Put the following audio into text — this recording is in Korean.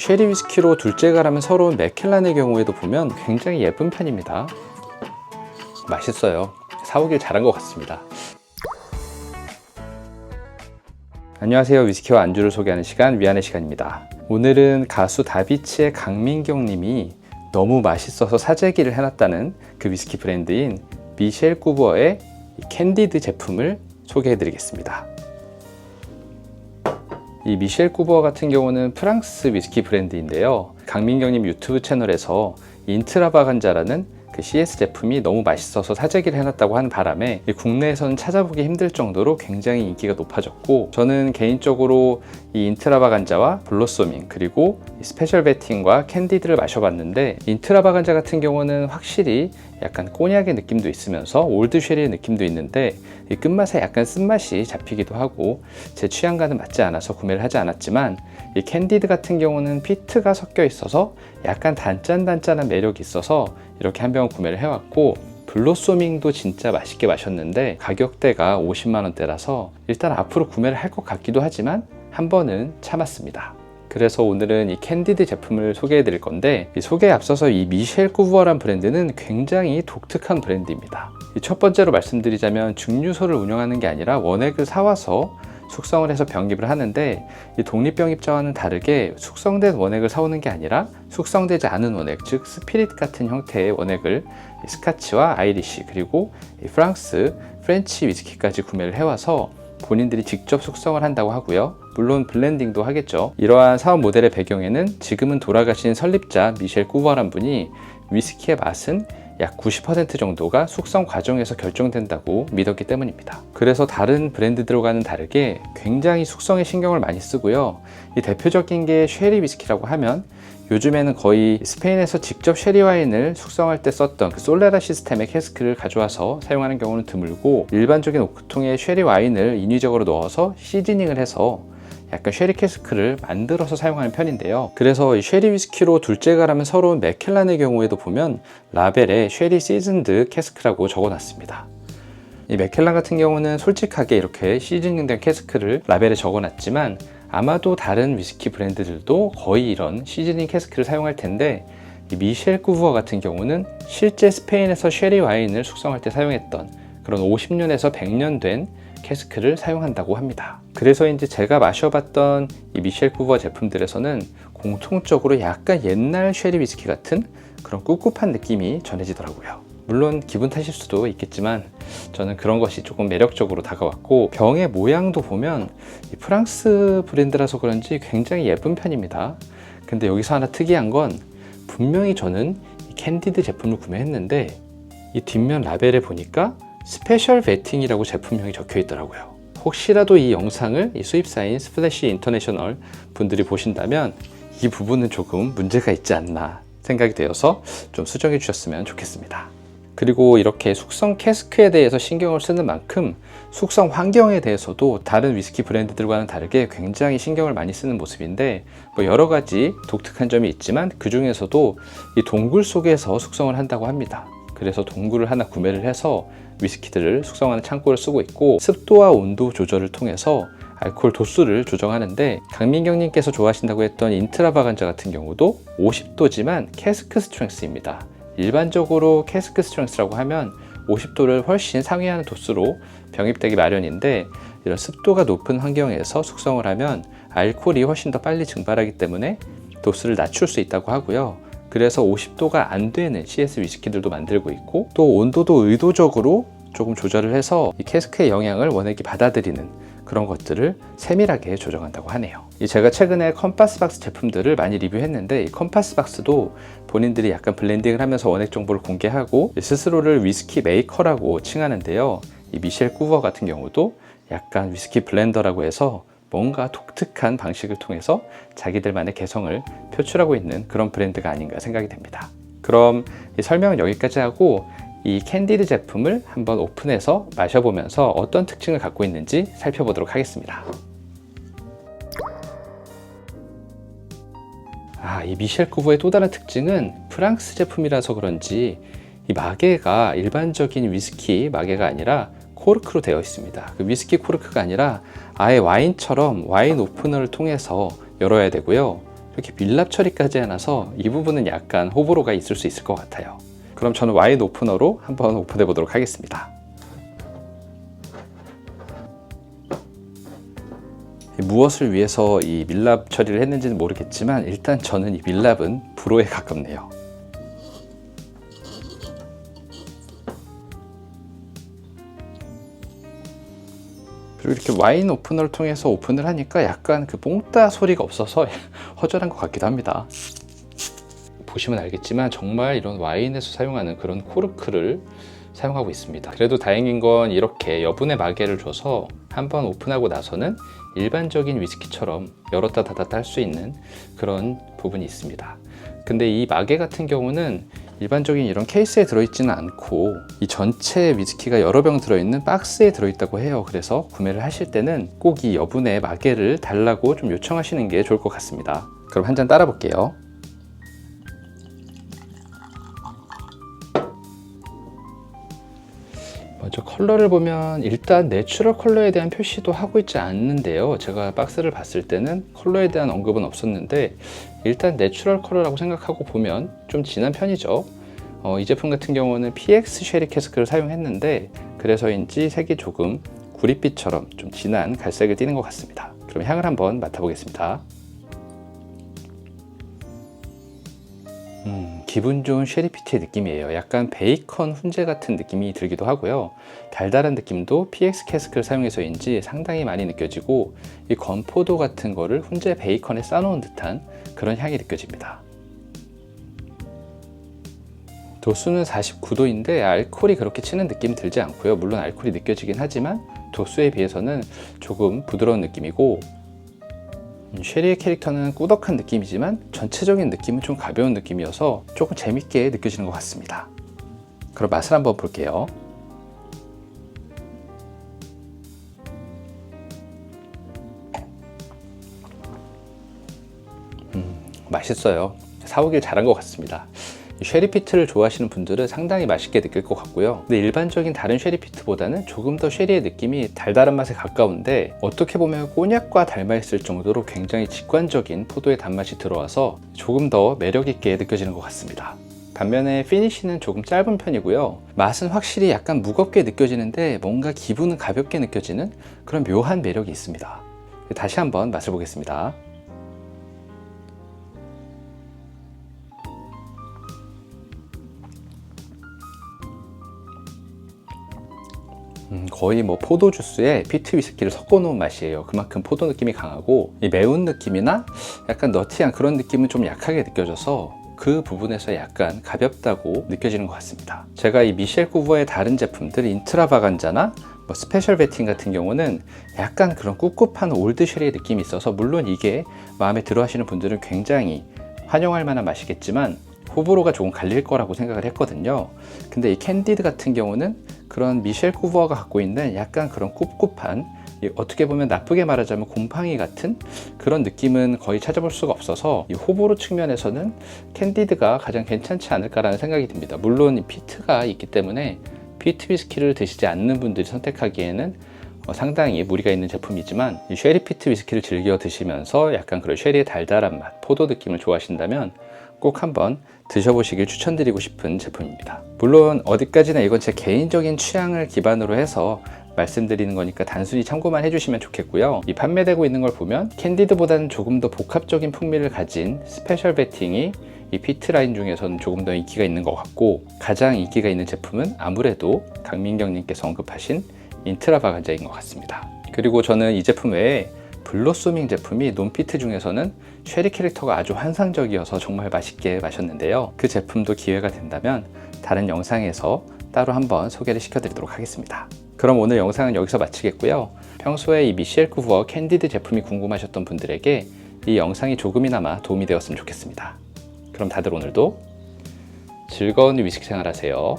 쉐리 위스키로 둘째가라면 서러운 맥켈란의 경우에도 보면 굉장히 예쁜 편입니다. 맛있어요. 사오길 잘한 것 같습니다. 안녕하세요. 위스키와 안주를 소개하는 시간 위안의 시간입니다. 오늘은 가수 다비치의 강민경 님이 너무 맛있어서 사재기를 해놨다는 그 위스키 브랜드인 미셸 꾸버의 이 캔디드 제품을 소개해 드리겠습니다. 이 미셸 꾸버 같은 경우는 프랑스 위스키 브랜드인데요. 강민경님 유튜브 채널에서 인트라바간자라는 그 CS 제품이 너무 맛있어서 사재기를 해놨다고 하는 바람에 이 국내에서는 찾아보기 힘들 정도로 굉장히 인기가 높아졌고 저는 개인적으로 이 인트라바간자와 블로소밍 그리고 이 스페셜 베팅과 캔디드를 마셔봤는데 인트라바간자 같은 경우는 확실히 약간 꼬냑의 느낌도 있으면서 올드 쉐리의 느낌도 있는데 이 끝맛에 약간 쓴맛이 잡히기도 하고 제 취향과는 맞지 않아서 구매를 하지 않았지만 이 캔디드 같은 경우는 피트가 섞여 있어서 약간 단짠단짠한 매력이 있어서 이렇게 한 병 구매를 해왔고 블로소밍도 진짜 맛있게 마셨는데 가격대가 50만 원대라서 일단 앞으로 구매를 할 것 같기도 하지만 한 번은 참았습니다. 그래서 오늘은 이 캔디드 제품을 소개해 드릴 건데 이 소개에 앞서서 이 미셸 꾸부어란 브랜드는 굉장히 독특한 브랜드입니다. 이첫 번째로 말씀드리자면 증류소를 운영하는 게 아니라 원액을 사와서 숙성을 해서 병입을 하는데 이 독립병 입자와는 다르게 숙성된 원액을 사오는 게 아니라 숙성되지 않은 원액, 즉 스피릿 같은 형태의 원액을 이 스카치와 아이리시 그리고 이 프랑스, 프렌치 위스키까지 구매를 해와서 본인들이 직접 숙성을 한다고 하고요. 물론 블렌딩도 하겠죠. 이러한 사업 모델의 배경에는 지금은 돌아가신 설립자 미셸 꾸버란 분이 위스키의 맛은 약 90% 정도가 숙성 과정에서 결정된다고 믿었기 때문입니다. 그래서 다른 브랜드들과는 다르게 굉장히 숙성에 신경을 많이 쓰고요. 이 대표적인 게 쉐리 위스키라고 하면 요즘에는 거의 스페인에서 직접 쉐리 와인을 숙성할 때 썼던 그 솔레라 시스템의 캐스크를 가져와서 사용하는 경우는 드물고 일반적인 오크통에 쉐리 와인을 인위적으로 넣어서 시즈닝을 해서 약간 쉐리 캐스크를 만들어서 사용하는 편인데요. 그래서 이 쉐리 위스키로 둘째가라면 서러운 맥켈란의 경우에도 보면 라벨에 쉐리 시즌드 캐스크라고 적어놨습니다. 이 맥켈란 같은 경우는 솔직하게 이렇게 시즈닝된 캐스크를 라벨에 적어놨지만 아마도 다른 위스키 브랜드들도 거의 이런 시즈닝 캐스크를 사용할 텐데 이 미셸 꾸부어 같은 경우는 실제 스페인에서 쉐리 와인을 숙성할 때 사용했던 그런 50년에서 100년 된 캐스크를 사용한다고 합니다. 그래서인지 제가 마셔봤던 이 미셸 꾸버 제품들에서는 공통적으로 약간 옛날 쉐리 위스키 같은 그런 꿉꿉한 느낌이 전해지더라고요. 물론 기분 탓일 수도 있겠지만 저는 그런 것이 조금 매력적으로 다가왔고 병의 모양도 보면 이 프랑스 브랜드라서 그런지 굉장히 예쁜 편입니다. 근데 여기서 하나 특이한 건 분명히 저는 이 캔디드 제품을 구매했는데 이 뒷면 라벨에 보니까 스페셜 베팅이라고 제품명이 적혀 있더라고요. 혹시라도 이 영상을 이 수입사인 스플래시 인터내셔널 분들이 보신다면 이 부분은 조금 문제가 있지 않나 생각이 되어서 좀 수정해 주셨으면 좋겠습니다. 그리고 이렇게 숙성 캐스크에 대해서 신경을 쓰는 만큼 숙성 환경에 대해서도 다른 위스키 브랜드들과는 다르게 굉장히 신경을 많이 쓰는 모습인데 뭐 여러 가지 독특한 점이 있지만 그 중에서도 이 동굴 속에서 숙성을 한다고 합니다. 그래서 동굴을 하나 구매를 해서 위스키들을 숙성하는 창고를 쓰고 있고 습도와 온도 조절을 통해서 알코올 도수를 조정하는데 강민경님께서 좋아하신다고 했던 인트라바간자 같은 경우도 50도지만 캐스크 스트렝스입니다. 일반적으로 캐스크 스트렝스라고 하면 50도를 훨씬 상회하는 도수로 병입되기 마련인데 이런 습도가 높은 환경에서 숙성을 하면 알코올이 훨씬 더 빨리 증발하기 때문에 도수를 낮출 수 있다고 하고요. 그래서 50도가 안 되는 CS 위스키들도 만들고 있고 또 온도도 의도적으로 조금 조절을 해서 이 캐스크의 영향을 원액이 받아들이는 그런 것들을 세밀하게 조정한다고 하네요. 이 제가 최근에 컴파스 박스 제품들을 많이 리뷰했는데 이 컴파스 박스도 본인들이 약간 블렌딩을 하면서 원액 정보를 공개하고 스스로를 위스키 메이커라고 칭하는데요. 이 미셸 꾸버 같은 경우도 약간 위스키 블렌더라고 해서 뭔가 독특한 방식을 통해서 자기들만의 개성을 표출하고 있는 그런 브랜드가 아닌가 생각이 됩니다. 그럼 이 설명은 여기까지 하고 이 캔디드 제품을 한번 오픈해서 마셔보면서 어떤 특징을 갖고 있는지 살펴보도록 하겠습니다. 아, 이 미셸 쿠브의 또 다른 특징은 프랑스 제품이라서 그런지 이 마개가 일반적인 위스키 마개가 아니라 코르크로 되어 있습니다. 그 위스키 코르크가 아니라 아예 와인처럼 와인 오프너를 통해서 열어야 되고요. 이렇게 밀랍 처리까지 해놔서 이 부분은 약간 호불호가 있을 수 있을 것 같아요. 그럼 저는 와인 오프너로 한번 오픈해 보도록 하겠습니다. 무엇을 위해서 이 밀랍 처리를 했는지는 모르겠지만 일단 저는 이 밀랍은 불호에 가깝네요. 그리고 이렇게 와인 오프너를 통해서 오픈을 하니까 약간 그 뽕따 소리가 없어서 허전한 것 같기도 합니다. 보시면 알겠지만 정말 이런 와인에서 사용하는 그런 코르크를 사용하고 있습니다. 그래도 다행인 건 이렇게 여분의 마개를 줘서 한번 오픈하고 나서는 일반적인 위스키처럼 열었다 닫았다 할 수 있는 그런 부분이 있습니다. 근데 이 마개 같은 경우는 일반적인 이런 케이스에 들어있지는 않고 이 전체 위스키가 여러 병 들어있는 박스에 들어있다고 해요. 그래서 구매를 하실 때는 꼭 이 여분의 마개를 달라고 좀 요청하시는 게 좋을 것 같습니다. 그럼 한 잔 따라 볼게요. 저 컬러를 보면 일단 내추럴 컬러에 대한 표시도 하고 있지 않는데요. 제가 박스를 봤을 때는 컬러에 대한 언급은 없었는데 일단 내추럴 컬러라고 생각하고 보면 좀 진한 편이죠. 어, 이 제품 같은 경우는 PX 쉐리 캐스크를 사용했는데 그래서인지 색이 조금 구릿빛처럼 좀 진한 갈색을 띠는 것 같습니다. 그럼 향을 한번 맡아보겠습니다. 음, 기분 좋은 쉐리피트의 느낌이에요. 약간 베이컨 훈제 같은 느낌이 들기도 하고요. 달달한 느낌도 PX 캐스크를 사용해서인지 상당히 많이 느껴지고 이 건포도 같은 거를 훈제 베이컨에 싸놓은 듯한 그런 향이 느껴집니다. 도수는 49도인데 알코올이 그렇게 치는 느낌 들지 않고요. 물론 알코올이 느껴지긴 하지만 도수에 비해서는 조금 부드러운 느낌이고 음, 쉐리의 캐릭터는 꾸덕한 느낌이지만 전체적인 느낌은 좀 가벼운 느낌이어서 조금 재밌게 느껴지는 것 같습니다. 그럼 맛을 한번 볼게요. 음, 맛있어요. 사오길 잘한 것 같습니다. 쉐리피트를 좋아하시는 분들은 상당히 맛있게 느낄 것 같고요. 근데 일반적인 다른 쉐리피트보다는 조금 더 쉐리의 느낌이 달달한 맛에 가까운데 어떻게 보면 꼬냑과 닮아있을 정도로 굉장히 직관적인 포도의 단맛이 들어와서 조금 더 매력있게 느껴지는 것 같습니다. 반면에 피니쉬는 조금 짧은 편이고요. 맛은 확실히 약간 무겁게 느껴지는데 뭔가 기분은 가볍게 느껴지는 그런 묘한 매력이 있습니다. 다시 한번 맛을 보겠습니다. 거의 뭐 포도 주스에 피트 위스키를 섞어 놓은 맛이에요. 그만큼 포도 느낌이 강하고 이 매운 느낌이나 약간 너티한 그런 느낌은 좀 약하게 느껴져서 그 부분에서 약간 가볍다고 느껴지는 것 같습니다. 제가 이 미셸 쿠버의 다른 제품들 인트라바간자나 뭐 스페셜 베팅 같은 경우는 약간 그런 꿉꿉한 올드 쉐리의 느낌이 있어서 물론 이게 마음에 들어 하시는 분들은 굉장히 환영할 만한 맛이겠지만 호불호가 조금 갈릴 거라고 생각을 했거든요. 근데 이 캔디드 같은 경우는 그런 미셸 쿠버가 갖고 있는 약간 그런 꿉꿉한 어떻게 보면 나쁘게 말하자면 곰팡이 같은 그런 느낌은 거의 찾아볼 수가 없어서 이 호불호 측면에서는 캔디드가 가장 괜찮지 않을까라는 생각이 듭니다. 물론 피트가 있기 때문에 피트 위스키를 드시지 않는 분들이 선택하기에는 어, 상당히 무리가 있는 제품이지만 이 쉐리 피트 위스키를 즐겨 드시면서 약간 그런 쉐리의 달달한 맛, 포도 느낌을 좋아하신다면 꼭 한번 드셔보시길 추천드리고 싶은 제품입니다. 물론 어디까지나 이건 제 개인적인 취향을 기반으로 해서 말씀드리는 거니까 단순히 참고만 해주시면 좋겠고요. 이 판매되고 있는 걸 보면 캔디드보다는 조금 더 복합적인 풍미를 가진 스페셜 베팅이 이 피트 라인 중에서는 조금 더 인기가 있는 것 같고 가장 인기가 있는 제품은 아무래도 강민경님께서 언급하신 인트라 바간자인 것 같습니다. 그리고 저는 이 제품 외에 블로소밍 제품이 논피트 중에서는 쉐리 캐릭터가 아주 환상적이어서 정말 맛있게 마셨는데요. 그 제품도 기회가 된다면 다른 영상에서 따로 한번 소개를 시켜드리도록 하겠습니다. 그럼 오늘 영상은 여기서 마치겠고요. 평소에 이 미셸 쿠버 캔디드 제품이 궁금하셨던 분들에게 이 영상이 조금이나마 도움이 되었으면 좋겠습니다. 그럼 다들 오늘도 즐거운 위스키 생활 하세요.